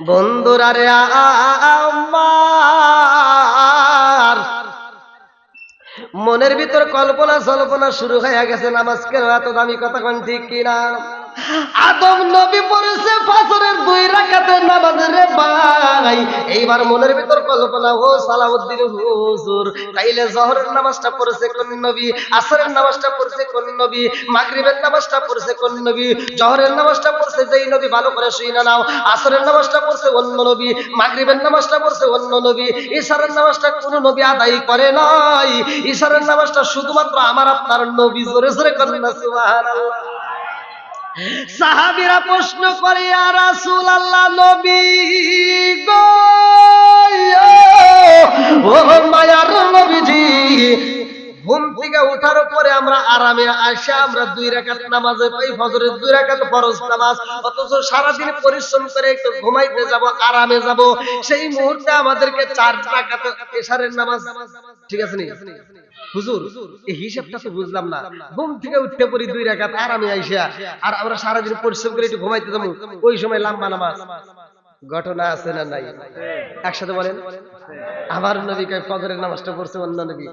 বন্ধুরা রে আমার। মনের ভিতর কল্পনা সল্পনা শুরু হয়ে গেছে নামাজ কেন এত দামি কথা কোন ঠিক কিনা? আদম নবী পড়েছে ফাজরের দুই রাকাতে নামাজ রে ভাই। এইবার মনের ভিতর কল্পনা, ও সালাউদ্দিন হুজুর, তাইলে জহরের নামাজটা পড়েছে কোন নবী, আসরের নামাজটা পড়েছে কোন নবী, মাগরিবের নামাজটা পড়েছে কোন নবী, জহরের নামাজটা পড়ছে যেই নবী, ভালো করে শুই না নাও। আসরের নামাজটা পড়ছে অন্য নবী, মাগরিবের নামাজটা পড়ছে অন্য নবী ইশারের নামাজটা কোন নবী আদায় করে নাই। ইশারের নামাজটা শুধুমাত্র আমার আপনার নবী, জোরে জোরে করেন না, সুবহানাল্লাহ। সাহাবিরা প্রশ্ন করে আর রাসূল আল্লাহ নবী গো ও মায়ার নবীজি, ঘুম থেকে ওঠার পরে আমরা আরামে আসে, আমরা দুই রাকাত নামাজে পাই ফজরের দুই রাকাত ফরজ নামাজ, অথচ সারাদিন পরিশ্রম করে একটু ঘুমাইতে যাব, আরামে যাব। সেই মুহূর্তে আমাদেরকে চার রাকাত এশারের নামাজ ঠিক আছে নি? হুজুর, এই হিসাবটা তো বুঝলাম না। ঘুম থেকে উঠতে পড়ি দুই রাকাত আরামে আইসা, আর আমরা সারাদিন পরিশ্রম করে একটু ঘুমাইতে যাব। ওই সময় লাম্বা নামাজ। ঘটনা আছে না নাই? একসাথে বলেন। আমার নবী কয়, ফজরের নামাজটা পড়ছে অন্য নবী।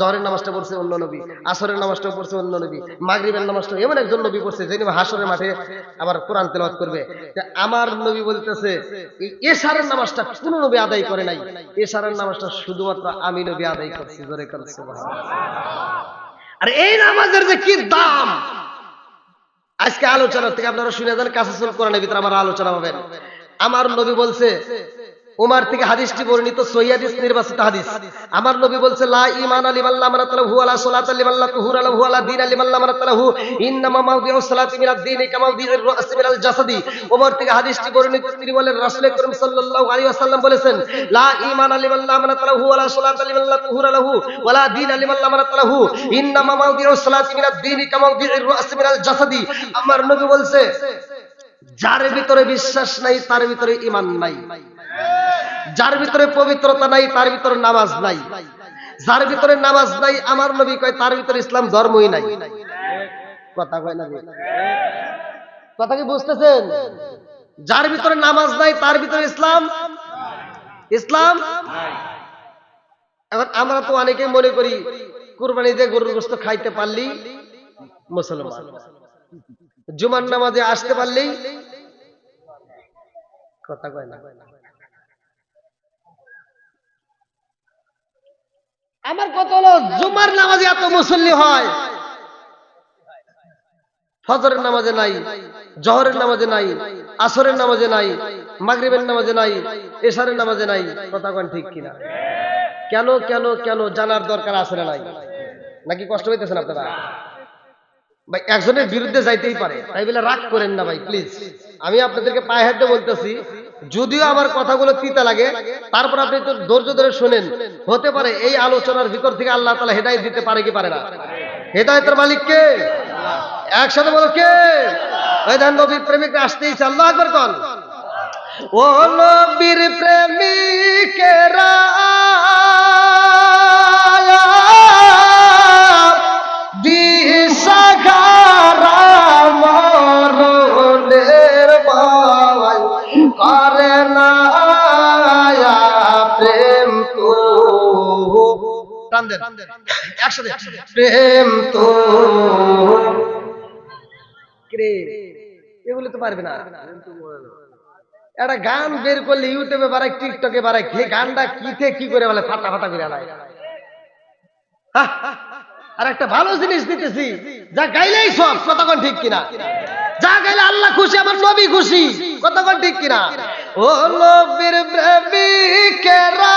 জহরের নামাজটা পড়ছে অন্য নবী, আসরের নামাজটা পড়ছে অন্য নবী, মাগরিবের নামাজটা এমন একজন নবী পড়ছে যিনি হাসরের মাঠে আবার কোরআন তেলাওয়াত করবে। আমার নবী বলতেছে, এই এশারের নামাজটা কোন নবী আদায় করে নাই। এশারের নামাজটা শুধুমাত্র আমি নবী আদায় করছি, জোরে করছি আর এই নামাজের যে কি দাম? আজকে আলোচনা থেকে আপনারা শুনে যান কাসাসুল কোরআনের ভিতরে আমার আলোচনা হবেন আমার নবী বলছে ওমার থেকে হাদিসটি বর্ণিত সহিদিস নির্বাচিত হাদিস। আমার নবী বলছে, লা ঈমান লিমাল্লাহ মারাতালাহু আলা লিমাল্লাহ তুহুর আলা সালাতি মিনাদ দীনি কামা মাউদিউর রাস মিনাল জাসাদি। থেকে হাদিসটি বর্ণিত, তিনি বলেন সাল্লাল্লাহু আলাইহি ওয়াসাল্লাম বলেছেন, লা ঈমান লিমাল্লাহ মারাতালাহু আলা লিমাল্লাহ তুহুর ওয়ালা মাউদিউ সালাতি মিনাদ দীনি কামা মাউদিউর রাস মিনাল জাসাদি। আমার নবী বলছে, যার ভিতরে বিশ্বাস নাই, তার ভিতরে ঈমান নাই। যার ভিতরে পবিত্রতা নাই, তার ভিতরে নামাজ নাই। যার ভিতরে নামাজ নাই, আমার নবী কয়, তার ভিতরে ইসলাম ধর্মই নাই। কথা কয় না কথা কি বুঝতেছেন? যার ভিতরে নামাজ নাই, তার ভিতরে ইসলাম? ইসলাম? এখন আমরা তো অনেকে মনে করি, কুরবানি দিয়ে গরুর গোস্ত খাইতে পারলি, মুসলমান। জুমার নামাজে আসতে পারলি, কথা কয় না। আমার কত হলো, জুমার নামাজে এত মুসল্লি হয়। ফজরের নামাজে নাই, জহরের নামাজে নাই, আসরের নামাজে নাই, মাগরিবের নামাজে নাই, এশারের নামাজে নাই। কথা কন ঠিক কিনা? কেন কেন কেন জানার দরকার আছে না নাই? নাকি কষ্ট হইতেছেন আপনারা? ভাই, একজনের বিরুদ্ধে যাইতেই পারে। তাই বলে রাগ করেন না ভাই প্লিজ আমি আপনাদেরকে পায়ে হাতে বলতেছি, যদিও আমার কথাগুলো তিতা লাগে, তারপর আপনি তো ধৈর্য ধরে শোনেন। হতে পারে এই আলোচনার ভিতর থেকে আল্লাহ তালা হেদায়ত দিতে পারে কি পারে না? হেদায়তের মালিক কে? একসাথে বলো কে? ধান নবীর প্রেমিক আসতেই আল্লাহ একবার কন। ও নবীর প্রেমিকেরা একসাথে। প্রেম তো এগুলো তো পারবে না। একটা গান বের করলে ইউটিউবে বাড়ায়, টিকটকে বাড়ায় কে গানটা কিতে কি করে বলে? ফাটা ফাটা করে আর একটা ভালো জিনিস দিতেছি, যা গাইলেই সব, কতক্ষণ ঠিক কিনা? যা গাইলে আল্লাহ খুশি, আমার নবী খুশি, কতক্ষণ ঠিক কিনা? ও নবীর প্রেমিকেরা।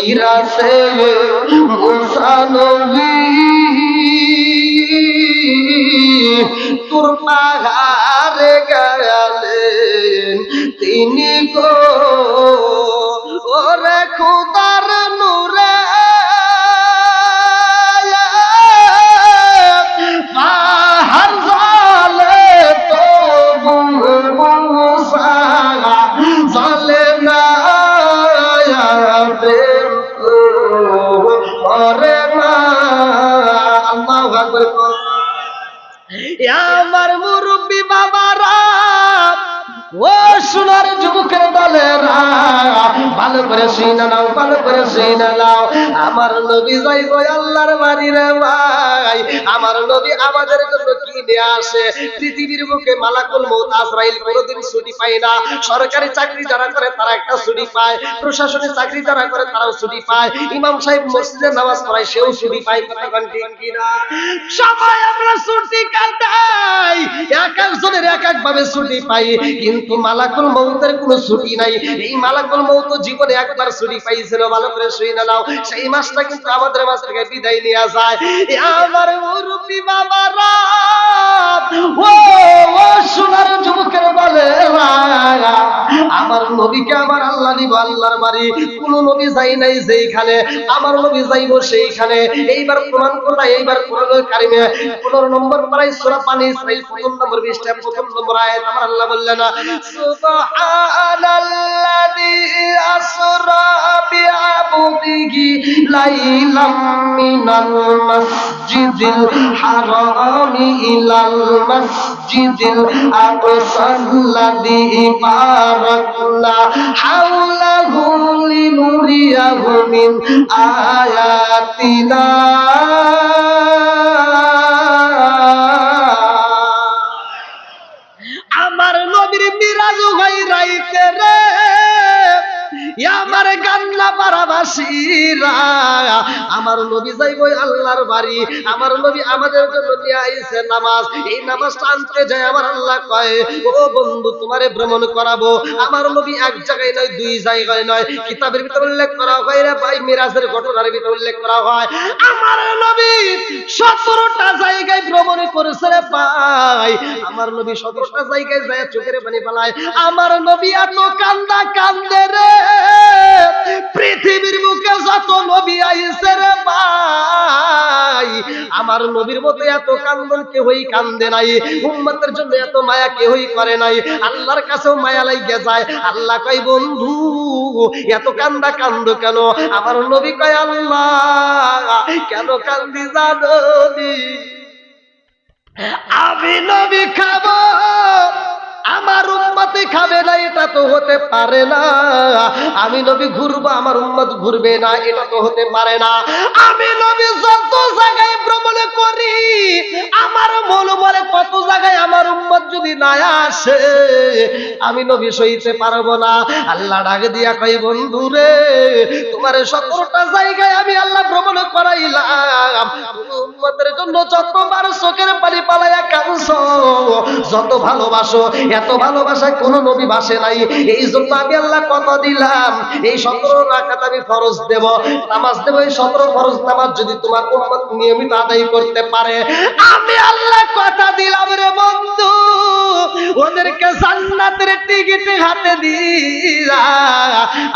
গো কইরাছে মুসা নবী মৃত্যুর পাহাড়ে সোনার যুবকের দলেরা ভালো করে শুনে নাও, ভালো করে শুনে নাও। আমার নবী যাইব আল্লাহর বাড়ির ভাই, আমার নবী আমাদের জন্য কি নিয়ে আসে? পৃথিবীর বুকে মালাকুল মৌত আজরাইল কোনোদিন ছুটি পায় না। সরকারি চাকরি যারা করে, তারা একটা ছুটি পায়। প্রশাসনিক চাকরি যারা করে, তারাও ছুটি পায়। ইমাম সাহেব মসজিদে নামাজ পড়ায়, সেও ছুটি পায় কতক্ষণ ঠিক কিনা? সবাই আমরা ছুটি কাটাই। এক একজনের এক এক ভাবে ছুটি পাই। কিন্তু মালাকুল মৌতের কোনো ছুটি নাই। এই মালাকুল মৌত জীবনে একবার ছুটি পাইছিল, ভালো করে শুই না নাও। সেই মাসটা কিন্তু আমাদের মাস থেকে বিদায় নিয়ে যায়। আমার মুরব্বী বাবারা ও ও, সোনার যুবকের বলে আমার নবীকে আমার আল্লাহ নিব আল্লাহর বাড়ি। কোন নবী যাই নাই যেইখানে আমার নবী যাইব সেইখানে। এইবার প্রমাণ করলা এইবার কোরআনুল কারিমে 15 নম্বর পারাই সূরা পানি ইসরাইল প্রথম নম্বর 20 টা প্রথম নম্বর আয়াত আমার আল্লাহ বললেন সুবহানাল্লাযী আসরা বিআবদিহি লাইলাম মিনাল মাসজিদিল হারামি ইলাল মাসজিদিল আকসাল্লাযী বারাকনা মিন আয়াতিনা। পারাবাসীরা আমার নবী যাইব আল্লাহর বাড়ি, আমার নবী আমাদের জন্য নিয়ে আইছে নামাজ। এই যায় আমার আল্লাহ কয়, ও বন্ধু, তোমারে ভ্রমণ করাবো। আমার নবী এক জায়গায় নয়, দুই জায়গায় নয়। কিতাবের ভিতরে উল্লেখ করা হয় রে ভাই মিরাজের ঘটনার ভিতরে উল্লেখ করা হয়। আমার নবী সতেরোটা জায়গায় ভ্রমণ করেছে রে ভাই। আমার নবী সতেরোটা জায়গায় যায় চোখের পানি পালায় আমার নবী এত কান্দা কান্দে রে। পৃথিবীর মুখে যত নবী আইছে রে ভাই, আমার নবীর মতো এত কান্দন কেহই কান্দে নাই, উম্মতের জন্য এত মায়া কেহই করে নাই, আল্লাহর কাছেও মায়া লাগিয়ে যায়। আল্লাহ কয়, বন্ধু, এত কান্দা কান্দ কেন? আমার নবী কয়, আল্লাহ, কেন কান্দি জানো আমি নবী খাব। আমার উম্মতে খাবে না, এটা তো হতে পারে না। আমি নবী ঘুরবো, আমার উম্মত ঘুরবে না, এটা তো হতে পারে না। আমি নবী যত জায়গায় ভ্রমণ করি, আমার মন বলে কত জায়গায় আমার উম্মত যদি না আসে, আমি নবী সইতে পারব না। আল্লাহ ডাক দিয়া কই বন্ধু রে, তোমার সতেরোটা জায়গায় আমি আল্লাহ ভ্রমণ করাইলাম। উম্মতের জন্য যতবার চোখের যত ভালোবাসো, এত ভালোবাসা কোন নবী বাসে নাই। এই জন্য আমি আল্লাহ কথা দিলাম, এই সতেরো রাখাত আমি ফরজ দেব। নামাজ দেব, এই সতেরো ফরজ নামাজ যদি তোমার উম্মত নিয়মিত আদায় করতে পারে। আমি আল্লাহ কথা দিলাম রে বন্ধু, ওদেরকে জান্নাতের টিকিট হাতে দিয়া।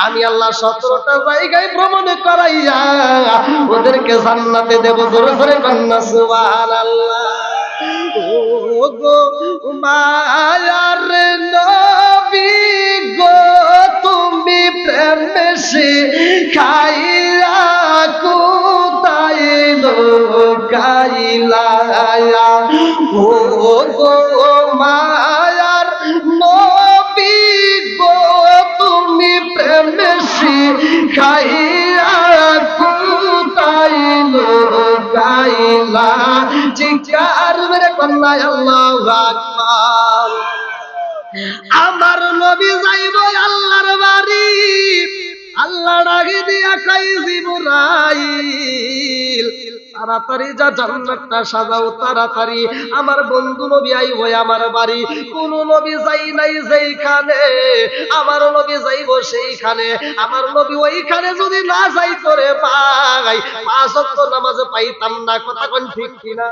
আমি আল্লাহ সতেরোটা জায়গায় ভ্রমণ করাইয়া ওদেরকে জান্নাতে দেব। জোরে জোরে কন্যা, সুবহানাল্লাহ। গো মায়ার নবী গো, তুমি প্রেম বেশি খাইয়া কোথায় লোকাইলা ও গো মায়ার নবী গো, তুমি প্রেম বেশি খাইয়া কোথায় আল্লাহু আমার নবী যাইব আল্লাহর তাড়াতাড়ি যা জান্নাতটা সাজাও, তাড়াতাড়ি। আমার বন্ধু নবী আইব আমার বাড়ি। কোন নবী যাই নাই যেইখানে। আমার নবী যাইব সেইখানে। আমার নবী ওইখানে যদি না যাই করে পাই পাঁচ ওয়াক্ত নামাজ পাইতাম না। কথা কোন ঠিক কিনা?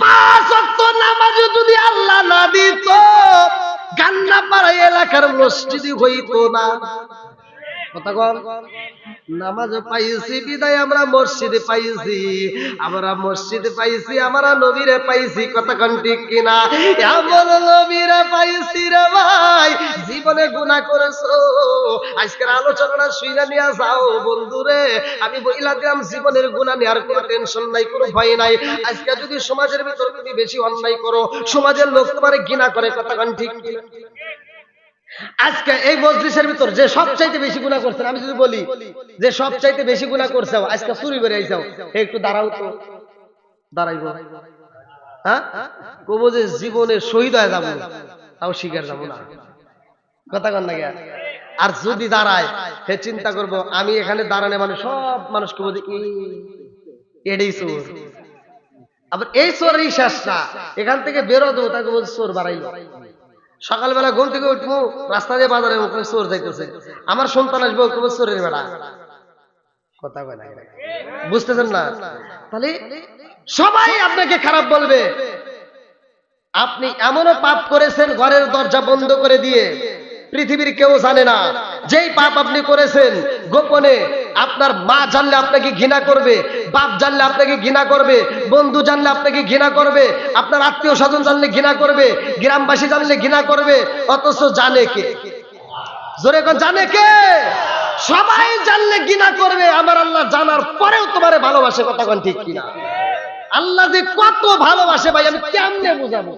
পাঁচ ওয়াক্ত নামাজ যদি আল্লাহ না দিত গান্না পাড়া এলাকার মসজিদই হইতো না। নামাজ পাইছি, বিদায় আমরা মসজিদে পাইছি। আমরা পাইছি, আমরা নবীরে পাইছি ঠিক কিনা? এমন নবীরে পাইছি রে ভাই, জীবনে গুণা আজকের আলোচনাটা শুইনা নিয়ে যাও, বন্ধুরে। আমি বইলা দিলাম, জীবনের গুণা নেওয়ার কোনো টেনশন নাই, কোনো ভয় নাই। আজকে যদি সমাজের ভিতর তুমি বেশি অন্যায় করো, সমাজের লোক তোমার ঘৃণা করে কথা ঠিক কিনা? আজকে এই মজলিসের ভিতর যে সবচাইতে বেশি গুণা করছেন আমি যদি বলি যে সবচাইতে বেশি গুণা করছে আজকে চুরি করে আইসাও একটু দাঁড়াও তো। দাঁড়াইব। হ্যাঁ? কবো যে জীবনে শহীদ হয়ে যাব তাও শিকার যাব না। কথা কন না? আর যদি দাঁড়ায় সে চিন্তা করব আমি এখানে দাঁড়ানে মানে সব মানুষ কবো যে "এই, এটাই চোর। আবার এই চোরই শেষ না। এখান থেকে বেরো দেবো তাকে বলছে চোর বাড়াইলো। সকালবেলা ঘুম থেকে উঠবো রাস্তা দিয়ে বাজারে ওখানে চোর যাইতেছে। আমার সন্তান আসবে ওকে চোরের বেড়া। কথা না বুঝতেছেন না? তাহলে সবাই আপনাকে খারাপ বলবে। আপনি এমনও পাপ করেছেন ঘরের দরজা বন্ধ করে দিয়ে পৃথিবীর কেউ জানে না। যেই পাপ আপনি করেছেন গোপনে আপনার মা জানলে আপনাকে ঘৃণা করবে, বাপ জানলে আপনাকে ঘৃণা করবে, বন্ধু জানলে আপনাকে ঘৃণা করবে, আপনার আত্মীয় স্বজন জানলে ঘৃণা করবে, গ্রামবাসী জানলে ঘৃণা করবে, অথচ জানে কে? জোরে জানে কে? সবাই জানলে ঘৃণা করবে, আমার আল্লাহ জানার পরেও তোমারে ভালোবাসে, কথা কোন ঠিক কিনা? আল্লাহ যে কত ভালোবাসে ভাই, আমি কেমনে বুঝাবো?